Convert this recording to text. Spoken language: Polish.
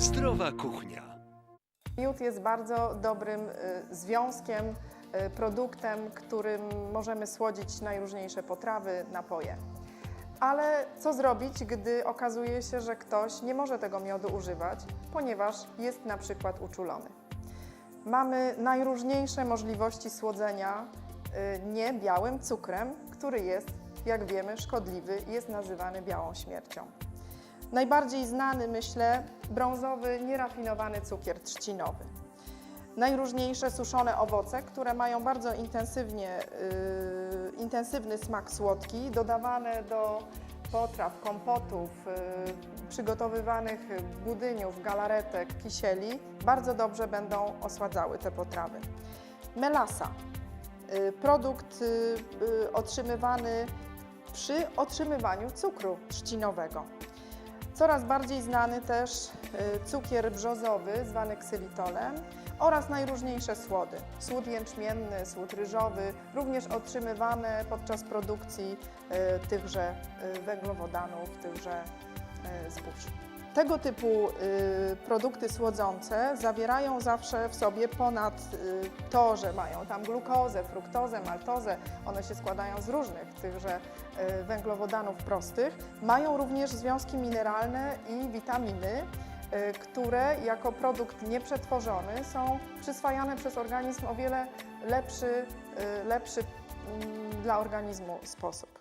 Zdrowa kuchnia. Miód jest bardzo dobrym y, związkiem, y, produktem, którym możemy słodzić najróżniejsze potrawy, napoje. Ale co zrobić, gdy okazuje się, że ktoś nie może tego miodu używać, ponieważ jest na przykład uczulony? Mamy najróżniejsze możliwości słodzenia y, nie białym cukrem, który jest, jak wiemy, szkodliwy i jest nazywany białą śmiercią. Najbardziej znany, myślę, brązowy, nierafinowany cukier trzcinowy. Najróżniejsze suszone owoce, które mają bardzo intensywnie, yy, intensywny smak słodki, dodawane do potraw, kompotów, yy, przygotowywanych budyniów, galaretek, kisieli, bardzo dobrze będą osładzały te potrawy. Melasa, yy, produkt yy, yy, otrzymywany przy otrzymywaniu cukru trzcinowego. Coraz bardziej znany też y, cukier brzozowy, zwany ksylitolem oraz najróżniejsze słody. Słód jęczmienny, słód ryżowy, również otrzymywane podczas produkcji y, tychże y, węglowodanów, tychże zbóż. Tego typu y, produkty słodzące zawierają zawsze w sobie ponad y, to, że mają tam glukozę, fruktozę, maltozę, one się składają z różnych tychże y, węglowodanów prostych, mają również związki mineralne i witaminy, które jako produkt nieprzetworzony są przyswajane przez organizm o wiele lepszy, lepszy mm, dla organizmu sposób.